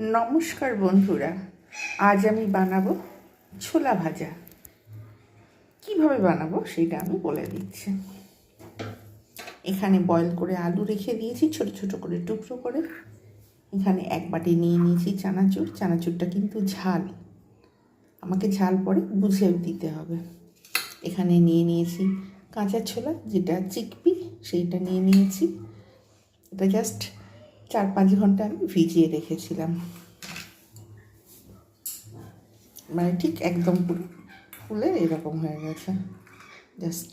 নমস্কার বন্ধুরা, আজ আমি বানাবো ছোলা ভাজা। কীভাবে বানাবো সেটা আমি বলে দিচ্ছি। এখানে বয়েল করে আলু রেখে দিয়েছি, ছোট ছোট করে টুকরো করে। এখানে এক বাটি নিয়ে নিয়েছি চানাচুর। চানাচুরটা কিন্তু ঝাল। আমাকে ঝাল পরে বুঝে দিতে হবে। এখানে নিয়ে নিয়েছি কাঁচা ছোলা, যেটা চিকপি, সেইটা নিয়ে নিয়েছি। এটা জাস্ট চার পাঁচ ঘণ্টা আমি ভিজিয়ে রেখেছিলাম। মানে ঠিক একদম পুরো ফুলে এরকম হয়ে গেছে। জাস্ট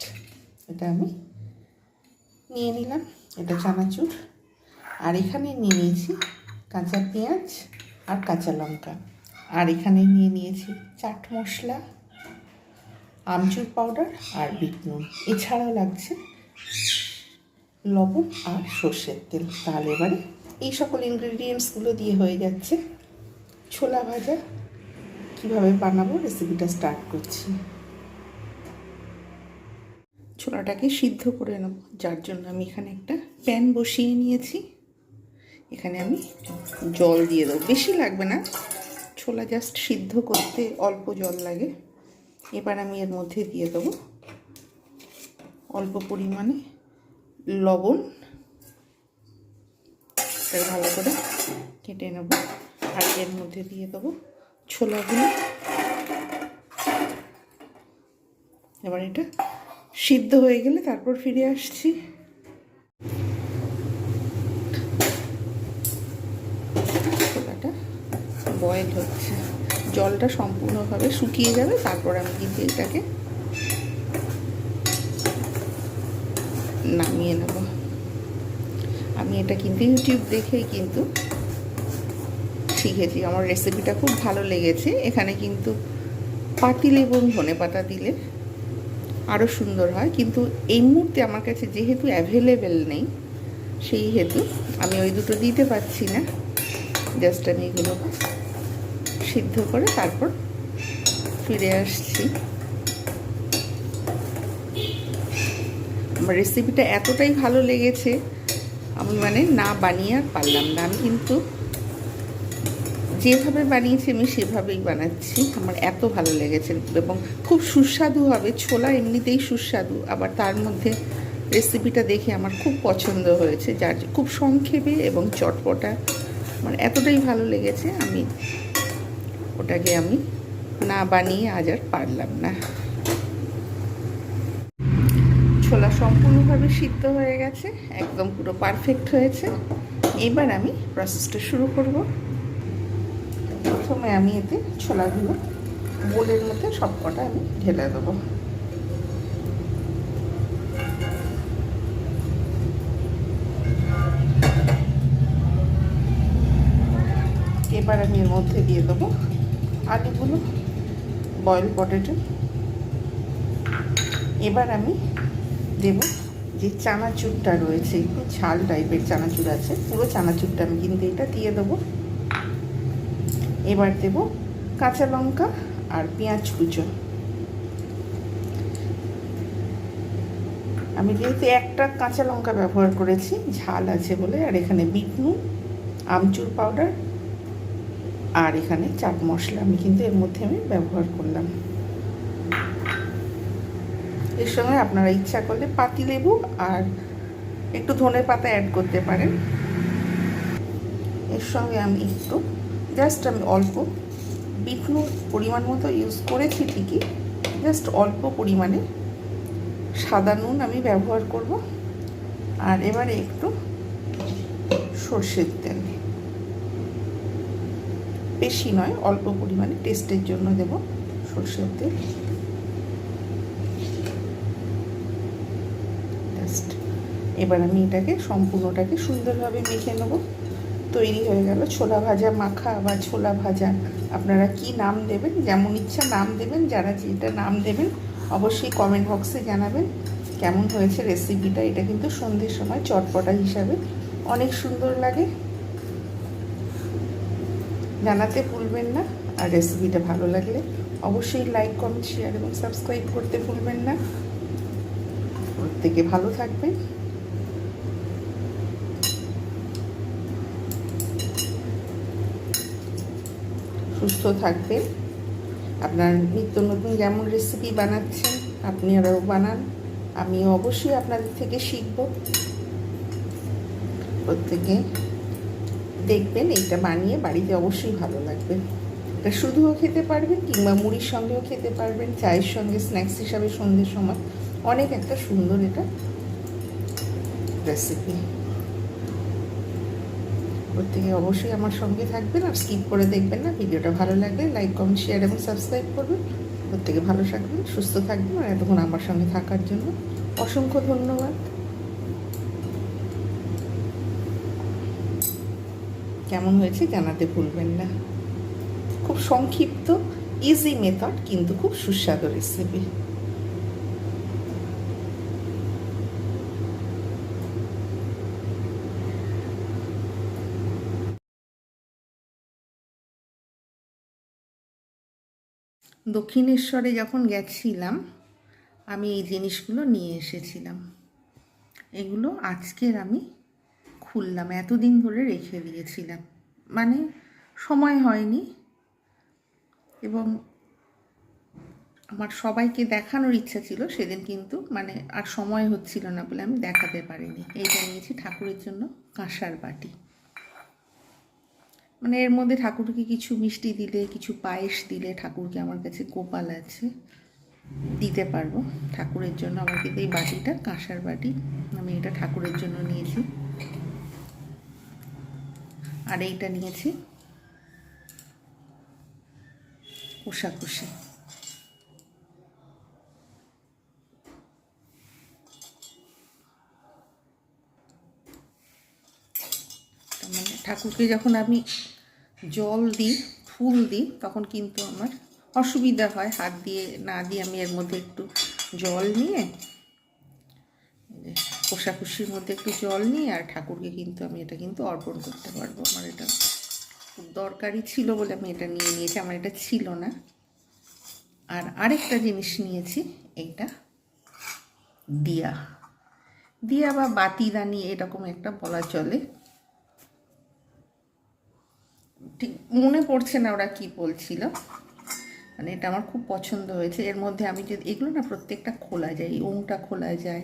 এটা আমি নিয়ে নিলাম, এটা চানাচুর। আর এখানে নিয়ে নিয়েছি কাঁচা পেঁয়াজ আর কাঁচা লঙ্কা। আর এখানে নিয়ে নিয়েছি চাট মশলা, আমচুর পাউডার আর বিট নুন। এছাড়াও লাগছে লবণ আর সর্ষের তেল। তাহলে এবারে এই সকল ইনগ্রিডিয়েন্টসগুলো দিয়ে হয়ে যাচ্ছে ছোলা ভাজা, কীভাবে বানাবো রেসিপিটা স্টার্ট করছি। ছোলাটাকে সিদ্ধ করে নেব, যার জন্য আমি এখানে একটা প্যান বসিয়ে নিয়েছি। এখানে আমি জল দিয়ে দেবো। বেশি লাগবে না, ছোলা জাস্ট সিদ্ধ করতে অল্প জল লাগে। এবার আমি এর মধ্যে দিয়ে দেবো অল্প পরিমাণে লবণ। এটাকে ভালো করে কেটে নেব। আর এর মধ্যে দিয়ে দেবো ছোলাগুলো। এবার এটা সিদ্ধ হয়ে গেলে তারপর ফিরে আসছি। ছোলাটা বয়েল হচ্ছে। জলটা সম্পূর্ণভাবে শুকিয়ে যাবে, তারপর আমি কিন্তু এটাকে নামিয়ে নেব। আমি এটা কিন্তু ইউটিউব দেখেই কিন্তু শিখেছি। আমার রেসিপিটা খুব ভালো লেগেছে। এখানে কিন্তু পাতিলেবুং ধনে পাতা দিলে আরও সুন্দর হয়। কিন্তু এই মুহূর্তে আমার কাছে যেহেতু অ্যাভেলেবেল নেই, সেই হেতু আমি ওই দুটো দিতে পারছি না। জাস্ট আমি এগুলো সিদ্ধ করে তারপর ফিরে আসছি। আমার রেসিপিটা এতটাই ভালো লেগেছে আমি মানে না বানিয়ে আর পারলাম না। আমি কিন্তু যেভাবে বানিয়েছি আমি সেভাবেই বানাচ্ছি। আমার এত ভালো লেগেছে এবং খুব সুস্বাদু হবে। ছোলা এমনিতেই সুস্বাদু, আবার তার মধ্যে রেসিপিটা দেখে আমার খুব পছন্দ হয়েছে। যার খুব সংক্ষেপে এবং চটপটা আমার এতটাই ভালো লেগেছে, আমি ওটাকে আমি না বানিয়ে আজ আর পারলাম না। ছোলা সম্পূর্ণভাবে সিদ্ধ হয়ে গেছে, একদম পুরো পারফেক্ট হয়েছে। এবার আমি প্রসেসটা শুরু করব। প্রথমে আমি এতে ছোলাগুলো, বোলের মধ্যে সব কটা আমি ঢেলে দেবো। এবার আমি এর মধ্যে দিয়ে দেবো আলুগুলো বয়েল পটেটো এবার আমি দেব। যে চানাচুরটা রয়েছে, একটু ঝাল টাইপের চানাচুর আছে, পুরো চানাচুরটা আমি কিন্তু এটা দিয়ে দেবো। এবার দেব কাঁচা লঙ্কা আর পেঁয়াজ কুচো। আমি যেহেতু একটা কাঁচা লঙ্কা ব্যবহার করেছি, ঝাল আছে বলে, আর এখানে বিট নুন, আমচুর পাউডার আর এখানে চাট মশলা আমি কিন্তু এর মধ্যে আমি ব্যবহার করলাম। এর সঙ্গে আপনারা ইচ্ছা করলে পাতি লেবু আর একটু ধনে পাতা অ্যাড করতে পারেন। এর সঙ্গে আমি একটু জাস্ট আমি অল্প বিটনু পরিমাণ মতো ইউজ করেছি ঠিকই জাস্ট অল্প পরিমাণে। সাদা নুন আমি ব্যবহার করব। আর এবারে একটু সর্ষের তেল। বেশি নয়, অল্প পরিমাণে টেস্টের জন্য দেব সর্ষের তেল জাস্ট এবার আমি এটাকে সম্পূর্ণটাকে সুন্দরভাবে মেখে নেব। তৈরি হয়ে গেল ছোলা ভাজা মাখা বা ছোলা ভাজা। আপনারা কি নাম দেবেন, যেমন ইচ্ছা নাম দেবেন, যারা যেটা নাম দেবেন, অবশ্যই কমেন্ট বক্সে জানাবেন। কেমন হয়েছে রেসিপিটা এটা কিন্তু সন্ধ্যের সময় চটপটা হিসাবে অনেক সুন্দর লাগে। জানাতে ভুলবেন না, আর রেসিপিটা ভালো লাগলে অবশ্যই লাইক কমেন্ট শেয়ার এবং সাবস্ক্রাইব করতে ভুলবেন না। প্রত্যেকে ভালো থাকবেন। সুস্থ থাকবেন। আপনার নিত্য নতুন যেমন রেসিপি বানাচ্ছেন, আপনি আরও বানান। আমি অবশ্যই আপনাদের থেকে শিখব। প্রত্যেকে দেখবেন, এইটা বানিয়ে বাড়িতে অবশ্যই ভালো লাগবে। এটা শুধুও খেতে পারবেন কিংবা মুড়ির সঙ্গেও খেতে পারবেন, চায়ের সঙ্গে স্ন্যাক্স হিসাবে সন্ধ্যের সময়। অনেক একটা সুন্দর এটা রেসিপি প্রত্যেকে অবশ্যই আমার সঙ্গে থাকবেন আর স্কিপ করে দেখবেন না। ভিডিওটা ভালো লাগলে লাইক কমেন্ট শেয়ার এবং সাবস্ক্রাইব করবেন। প্রত্যেকে ভালো থাকবেন, সুস্থ থাকবেন আর এতক্ষণ আমার সঙ্গে থাকার জন্য অসংখ্য ধন্যবাদ। কেমন হয়েছে জানাতে ভুলবেন না। খুব সংক্ষিপ্ত ইজি মেথড কিন্তু খুব সুস্বাদু রেসিপি দক্ষিণেশ্বরে যখন গেছিলাম, আমি এই জিনিসগুলো নিয়ে এসেছিলাম। এগুলো আজকের আমি খুললাম, এতদিন ধরে রেখে দিয়েছিলাম। মানে সময় হয়নি এবং আমার সবাইকে দেখানোর ইচ্ছা ছিল, সেদিন কিন্তু মানে আর সময় হচ্ছিল না বলে আমি দেখাতে পারিনি। এইটা নিয়েছি ঠাকুরের জন্য কাঁসার বাটি। মানে এর মধ্যে ঠাকুরকে কিছু মিষ্টি দিলে, কিছু পায়েস দিলে ঠাকুরকে আমার কাছে গোপাল আছে। দিতে পারব। ঠাকুরের জন্য আমার কিন্তু এই বাটিটা, কাঁসার বাটি, আমি এটা ঠাকুরের জন্য নিয়েছি। আর এইটা নিয়েছি কোষাকুষি। মানে ঠাকুরকে যখন আমি জল দিই, ফুল দিই, তখন কিন্তু আমার অসুবিধা হয়। হাত দিয়ে, না দিয়ে আমি এর মধ্যে একটু জল নিয়ে কোষাকুষির মধ্যে একটু জল নিয়ে আর ঠাকুরকে কিন্তু আমি এটা কিন্তু অর্পণ করতে পারব। আমার এটা খুব দরকারি ছিল বলে আমি এটা নিয়ে নিয়েছি। আমার এটা ছিল না। আর আরেকটা জিনিস নিয়েছি, এইটা দিয়া। দিয়া বা বাতিদানি এরকম একটা বলা চলে। ঠিক মনে পড়ছে না ওরা কি বলছিল। মানে এটা আমার খুব পছন্দ হয়েছে। এর মধ্যে আমি যদি, এগুলো না প্রত্যেকটা খোলা যায়, এই ওংটা খোলা যায়,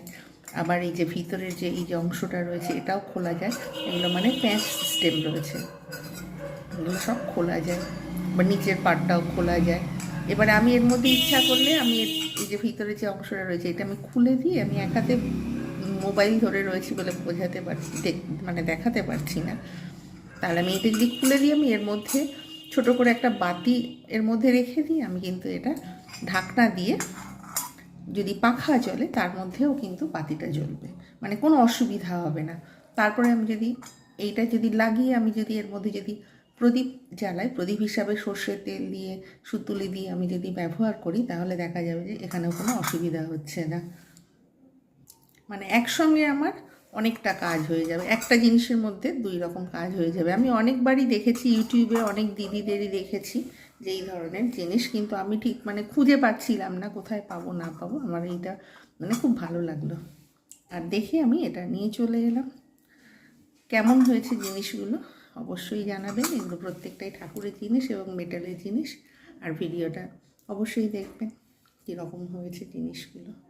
আবার এই যে ভিতরের যে, এই যে অংশটা রয়েছে, এটাও খোলা যায়। এগুলো মানে প্যাঁচ সিস্টেম রয়েছে। এগুলো সব খোলা যায়, বা নিচের পাটটাও খোলা যায়। এবারে আমি এর মধ্যে ইচ্ছা করলে আমি এই যে ভিতরে যে অংশটা রয়েছে, এটা আমি খুলে দিয়ে আমি এক হাতে মোবাইল ধরে রয়েছি বলে বোঝাতে পারছি মানে দেখাতে পারছি না। তাহলে আমি এটা যদি খুলে দিই, আমি এর মধ্যে ছোট করে একটা বাতি এর মধ্যে রেখে দিই, আমি কিন্তু এটা ঢাকনা দিয়ে যদি পাখা জ্বলে তার মধ্যেও কিন্তু বাতিটা জ্বলবে। মানে কোনো অসুবিধা হবে না। তারপরে আমি যদি এইটা যদি লাগিয়ে আমি যদি এর মধ্যে যদি প্রদীপ জ্বালাই, প্রদীপ হিসাবে সর্ষের তেল দিয়ে সুতুলি দিয়ে আমি যদি ব্যবহার করি, তাহলে দেখা যাবে যে এখানেও কোনো অসুবিধা হচ্ছে না। মানে একসঙ্গে আমার অনেকটা কাজ হয়ে যাবে। একটা জিনিসের মধ্যে দুই রকম কাজ হয়ে যাবে। আমি অনেকবারই দেখেছি ইউটিউবে, অনেক দিদিদেরই দেখেছি যে এই ধরনের জিনিস, কিন্তু আমি ঠিক মানে খুঁজে পাচ্ছিলাম না কোথায় পাবো, না পাবো। আমার এইটা মানে খুব ভালো লাগল। আর দেখে আমি এটা নিয়ে চলে এলাম। কেমন হয়েছে জিনিসগুলো অবশ্যই জানাবেন। এগুলো প্রত্যেকটাই ঠাকুরের জিনিস এবং মেটালের জিনিস। আর ভিডিওটা অবশ্যই দেখবেন কীরকম হয়েছে জিনিসগুলো।